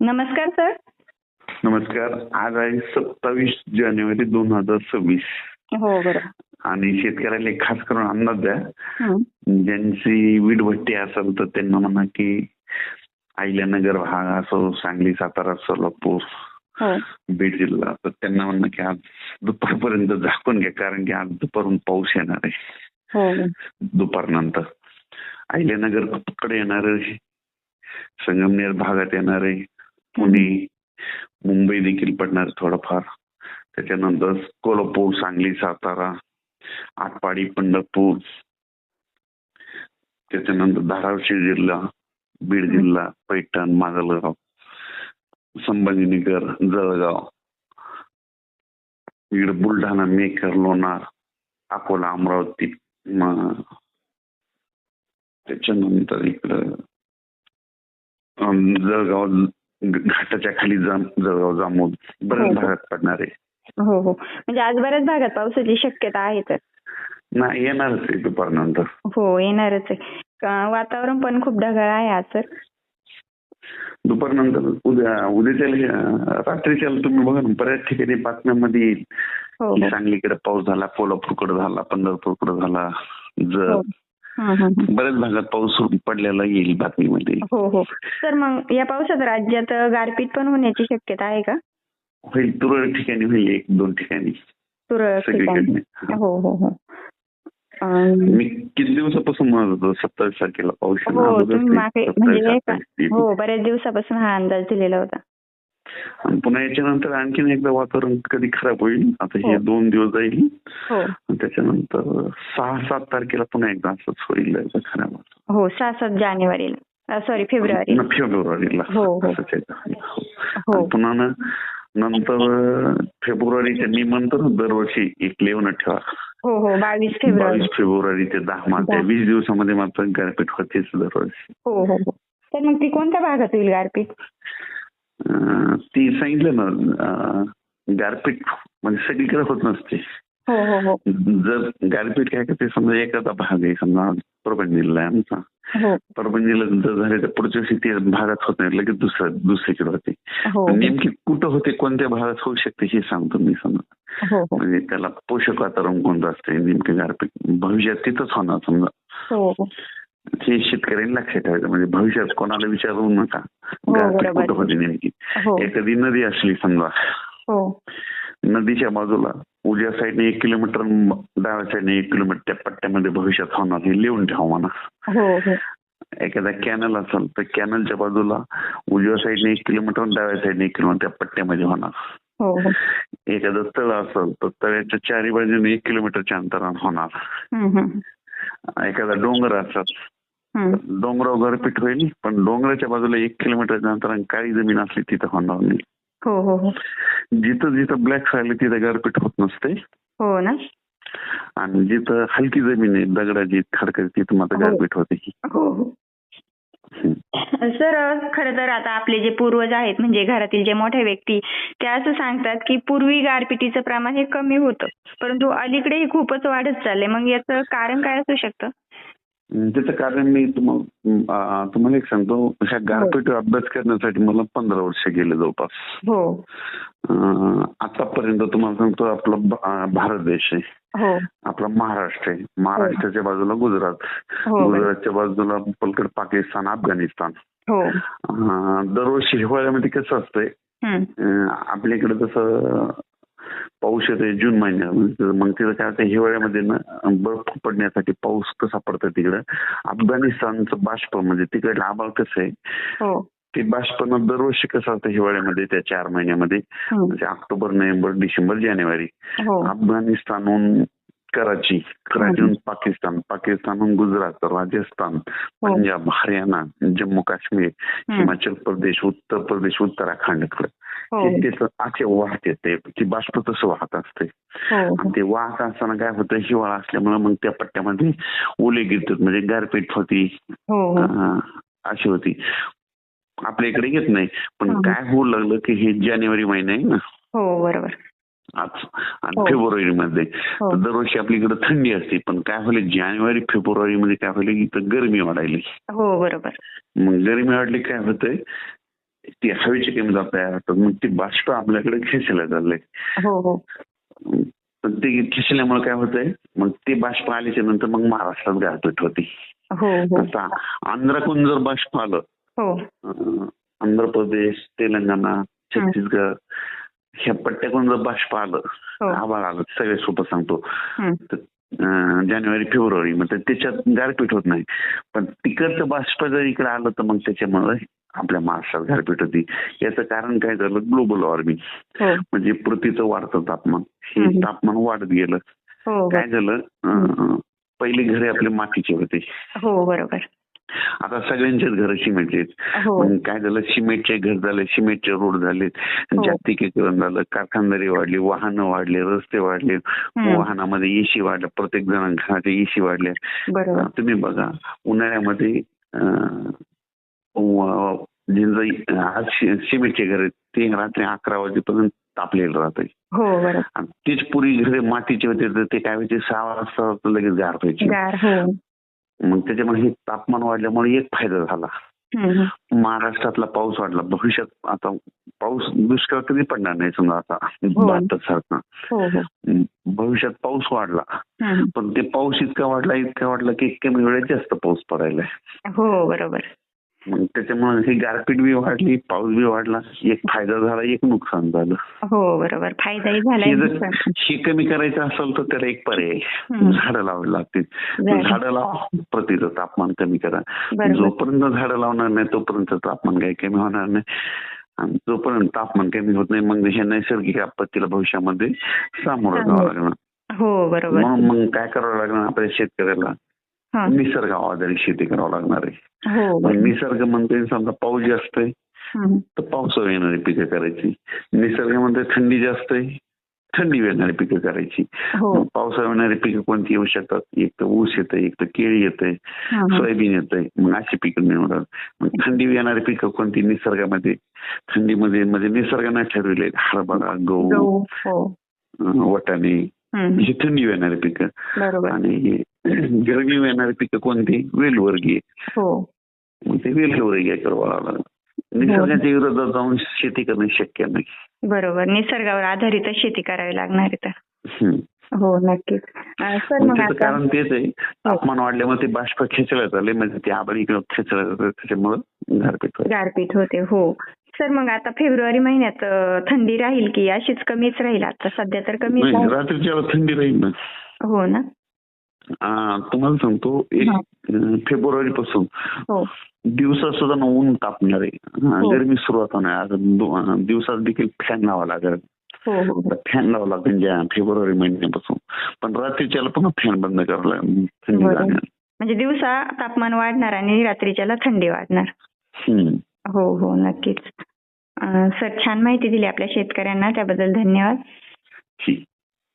नमस्कार सर. नमस्कार. आज आहे सत्तावीस जानेवारी दोन हजार सव्वीस. हो बरोबर. आणि शेतकऱ्याला एक खास करून अंदाज द्या. ज्यांची वीटभट्टी असेल तर त्यांना म्हणा की अहिल्यानगर भाग असो सांगली सातारा सोलापूर हो. बीड जिल्हा तर त्यांना म्हणणं की आज दुपारपर्यंत झाकून घ्या कारण की आज दुपारून पाऊस येणार आहे. हो. दुपारनंतर. अहिल्यानगरकडे येणार आहे संगमनेर भागात येणार आहे पुणे मुंबई देखील पडणार थोडंफार. त्याच्यानंतर कोल्हापूर सांगली सातारा आटपाडी पंढरपूर. त्याच्यानंतर धाराशिव जिल्हा बीड जिल्हा पैठण माजलगाव संभाजीनगर जळगाव. इकडे बुलढाणा मेकर लोणार अकोला अमरावती त्याच्यानंतर इकडं जळगाव घाटाच्या खाली जाम जळगाव जामोद बऱ्याच हो. भागात पडणार आहे. हो हो. म्हणजे आज बऱ्याच भागात पावसाची शक्यता आहे तर. नाही येणारच आहे दुपारनंतर. हो येणारच आहे. वातावरण पण खूप ढगाळ आहे आज सर दुपारनंतर उद्या उद्याच्या रात्रीच्या तुम्ही बघा ना बऱ्याच ठिकाणी बातम्यामध्ये येईल. हो हो. सांगलीकडे पाऊस झाला कोल्हापूरकडे झाला पंढरपूरकडे झाला जर हो. हं, हं, हं. बऱ्याच भागात पाऊस पडलेला येईल बातमीमध्ये. हो हो. सर मग या पावसात राज्यात गारपीट पण होण्याची शक्यता आहे का? होईल तुरळक ठिकाणी होईल एक दोन ठिकाणी. तुरळक ठिकाणी. हो. हो हो मी किती दिवसापासून म्हणत होतो सत्तावीस तारखेला पाऊस हो म्हणजे. हो बऱ्याच दिवसापासून हा अंदाज दिलेला होता. आणि पुन्हा याच्यानंतर आणखीन एकदा वातावरण कधी खराब होईल आता हे हो. दोन दिवस जाईल. हो. आणि त्याच्यानंतर सहा सात तारखेला पुन्हा एकदा असंच होईल खराब हो सहा सात जानेवारीला. सॉरी फेब्रुवारी. फेब्रुवारीला. हो, पुन्हा ना नंतर फेब्रुवारीच्या मी म्हणतो ना दरवर्षी एक लेवण ठेवा. हो हो बावीस फेब्रुवारी. बावीस फेब्रुवारी ते दहा मार्च. वीस दिवसामध्ये मात्र गारपीट होतेच दरवर्षी. हो हो. तर मग ती कोणत्या भागात होईल गारपीट? ती सांगितलं ना गारपीट म्हणजे सगळीकडे होत नसते. हो हो हो. जर गारपीट काय करते समजा एखादा भाग आहे समजा परभणी जिल्हा आहे आमचा. परभणी जिल्ह्यात जर झाले तर पुढच्या वर्षी ते भागात होत नाही लगेच दुसऱ्या दुसरीकडे होते. नेमकी कुठं होते कोणत्या भागात होऊ शकते हे सांगतो मी समजा. म्हणजे त्याला पोषक वातावरण कोणतं असते नेमके गारपीट. भविष्यात तिथंच होणार समजा. हो शेतकऱ्यांनी लक्षात ठेवायचं. म्हणजे भविष्यात कोणाला विचारू नका. हो. कुठं होते नेमकी? हो. एखादी नदी असली समजा. हो. नदीच्या बाजूला उजव्या साईडने एक किलोमीटर डाव्या साईडने एक किलोमीटर त्या पट्ट्यामध्ये भविष्यात होणार हे लिहून ठेवा म्हणा. एखादा कॅनल असेल तर कॅनलच्या बाजूला उजव्या साईडने एक किलोमीटर डाव्या साईडने एक किलोमीटर त्या पट्ट्यामध्ये होणार. एखादं तळ असेल तर तळ्याच्या चारी बाजूने एक किलोमीटरच्या अंतरावर होणार. एखादा डोंगर असेल. डोंगरावर गारपीट होईल पण डोंगराच्या बाजूला एक किलोमीटरच्या अंतराने काळी जमीन असली तिथं होणार नाही. हो हो हो. जिथं जिथं ब्लॅक सॉइल तिथं गारपीट होत नसते. हो ना? आणि जिथं हलकी जमीन आहे दगडाची खडकाची तिथं मात्र हो. गारपीट होते. हो हो. सर खरं तर आता आपले जे पूर्वज आहेत म्हणजे घरातील जे मोठे व्यक्ती ते असं सांगतात की पूर्वी गारपिटीचं प्रमाण हे कमी होतं परंतु अलीकडे हे खूपच वाढत चाललंय. मग याचं कारण काय असू शकतं? त्याचं कारण मी तुम्हाला तुम्हाला एक सांगतो ह्या गारपीट अभ्यास करण्यासाठी मला पंधरा वर्ष गेले जवळपास. हो. आतापर्यंत तुम्हाला सांगतो आपला भारत देश आहे. हो. आपला महाराष्ट्र आहे. महाराष्ट्राच्या बाजूला गुजरात. हो. गुजरातच्या बाजूला पलकड पाकिस्तान अफगाणिस्तान. हो. दरवर्षी हिवाळ्यामध्ये कसं असतंय आपल्याकडे जसं पाऊस येते जून महिन्यात मग तिथं काय होतं हिवाळ्यामध्ये ना बर्फ पडण्यासाठी पाऊस कसा पडतो तिकडं? अफगाणिस्तानचं बाष्प म्हणजे तिकडे आभाळ कसं आहे? हो. ते बाष्पनं दरवर्षी कसं असतं हिवाळ्यामध्ये त्या चार महिन्यामध्ये. म्हणजे ऑक्टोबर नोव्हेंबर डिसेंबर जानेवारी. हो. अफगाणिस्तानहून कराची कराचीहून पाकिस्तान पाकिस्तानहून गुजरात राजस्थान पंजाब हरियाणा जम्मू काश्मीर. हिमाचल प्रदेश उत्तर प्रदेश उत्तराखंड हो. असे वाहत येते ती बाष्प तसं वाहत असते. हो. आणि ते वाहत असताना काय होतं हिवाळा असल्यामुळे मग त्या पट्ट्यामध्ये ओले गिरतात म्हणजे गारपीट होती. हो हो. अशी होती. आपल्या इकडे येत नाही पण हं. काय होऊ लागलं की हे जानेवारी महिना आहे ना. हो बरोबर. आज. आणि हो. फेब्रुवारी मध्ये हो दरवर्षी आपल्या इकडे थंडी असते पण काय होईल जानेवारी फेब्रुवारी मध्ये काय होईल इथं गरमी वाढायली. हो बरोबर. मग गरमी वाढली काय होतंय? ती हवेची कमी तयार होतात मग ती बाष्प आपल्याकडे खेचल्या चालले हो हो. पण ते खेचल्यामुळे काय होतंय? मग ते बाष्प आल्याच्यानंतर मग महाराष्ट्रात गारपीट होती. आता आंध्राकडून जर बाष्प आलं आंध्र प्रदेश तेलंगणा छत्तीसगड ह्या पट्ट्याकडून जर बाष्प आलं हो. आभाळ आलं सगळे सोपं सांगतो. जानेवारी फेब्रुवारी मग त्याच्यात गारपीट होत नाही. पण तिकडचं बाष्प जर इकडे आलं तर मग त्याच्यामुळे आपल्या महाराष्ट्रात गारपीट होती. याचं कारण काय झालं? Global warming. हो. म्हणजे पृथ्वीचं वाढतं तापमान. हे. तापमान वाढत गेलं. हो काय झालं? पहिली घरे आपले मातीचे होते. हो बरोबर. आता सगळ्यांचेच घर सिमेंटचे आहेत. हो काय झालं? सिमेंटचे घर झाले सिमेंटचे रोड झाले हो. जागतिकीकरण झालं कारखानदारी वाढली वाहनं वाढले रस्ते वाढले. वाहनामध्ये एसी वाढलं प्रत्येक जण घराचे एसी वाढले. बरोबर. अं, तुम्ही बघा उन्हाळ्यामध्ये सिमेंटचे घर आहेत ते रात्री अकरा वाजेपर्यंत तापलेलं राहते हो तीच पुरी घरे मातीचे होते तर ते काय व्हायचे? सहा वाजता लगेच गार व्हायचे. मग त्याच्यामुळे हे तापमान वाढल्यामुळे एक फायदा झाला. महाराष्ट्रातला पाऊस वाढला. भविष्यात आता पाऊस दुष्काळ कधी पडणार नाही समजा आता हो. भारतासारखा हो हो. भविष्यात पाऊस वाढला. पण ते पाऊस इतका वाढला इतका वाढला की कमी वेळेत जास्त पाऊस पडायला. हो बरोबर. त्याच्यामुळे ही गारपीट बी वाढली पाऊस बी वाढला एक फायदा झाला एक नुकसान झालं हो बरोबर फायदाही नुकसान. हे कमी करायचं असेल तर त्याला एक पर्याय. झाडं लावावी लागतील झाडं. लावा पृथ्वीचं तापमान कमी करा जोपर्यंत झाडं लावणार नाही तोपर्यंत तापमान काही कमी होणार नाही आणि जोपर्यंत तापमान कमी होत नाही मग हे नैसर्गिक आपत्तीला भविष्यामध्ये सामोरं जावं. लागणार हो बरोबर म्हणून मग काय करावं लागणार आपल्या शेतकऱ्याला. निसर्ग आधारित शेती करावं लागणार आहे. हो निसर्ग म्हणते समजा पाऊस जास्त आहे. तर पावसावर येणारी पिकं करायची. निसर्गामध्ये थंडी जास्त आहे थंडी येणारी पिकं करायची. हो. पावसावर येणारी पिकं कोणती येऊ शकतात? एक तर ऊस येते एक तर केळी येते. सोयाबीन येते मग अशी पिकं निवडतात मग थंडी येणारी पिकं कोणती निसर्गामध्ये? थंडीमध्ये म्हणजे निसर्गाने ठरविले हरभरा गहू हो. वाटाणे ही थंडी येणारी पिकं. बरोबर. आणि गरमी येणारी पिकं कोणती? वेलवर्गीय हो. मग ते वेलवर्गीय करावं लागलं निसर्गाच्या विरोधात जाऊन शेती करणं शक्य नाही. बरोबर. निसर्गावर आधारित शेती करावी लागणार आहे तर. हो नक्कीच. सर मग कारण तेच आहे. तापमान वाढल्यामुळे ते बाष्प खेचल्या झाले म्हणजे ते आभाळ इकडे जातात त्याच्यामुळे गारपीट. गारपीट होते. हो. सर मग आता फेब्रुवारी महिन्यात थंडी राहील की अशीच कमीच राहील? आता सध्या तर आहे. रात्रीच्या थंडी राहील ना. हो ना. तुम्हाला सांगतो एक. फेब्रुवारी पासून हो. दिवसात सुद्धा ना ऊन तापणार आहे. हा. गरमी सुरुवात होणार दिवसात देखील फॅन लावा लागेल. हो फॅन लावा लागेल फेब्रुवारी महिन्यापासून. पण रात्रीच्या पुन्हा फॅन बंद करावं लागेल. थंडी म्हणजे दिवसा तापमान वाढणार आणि रात्रीच्याला थंडी वाढणार. हो हो नक्कीच. सर छान माहिती दिली आपल्या शेतकऱ्यांना त्याबद्दल धन्यवाद. ठीक.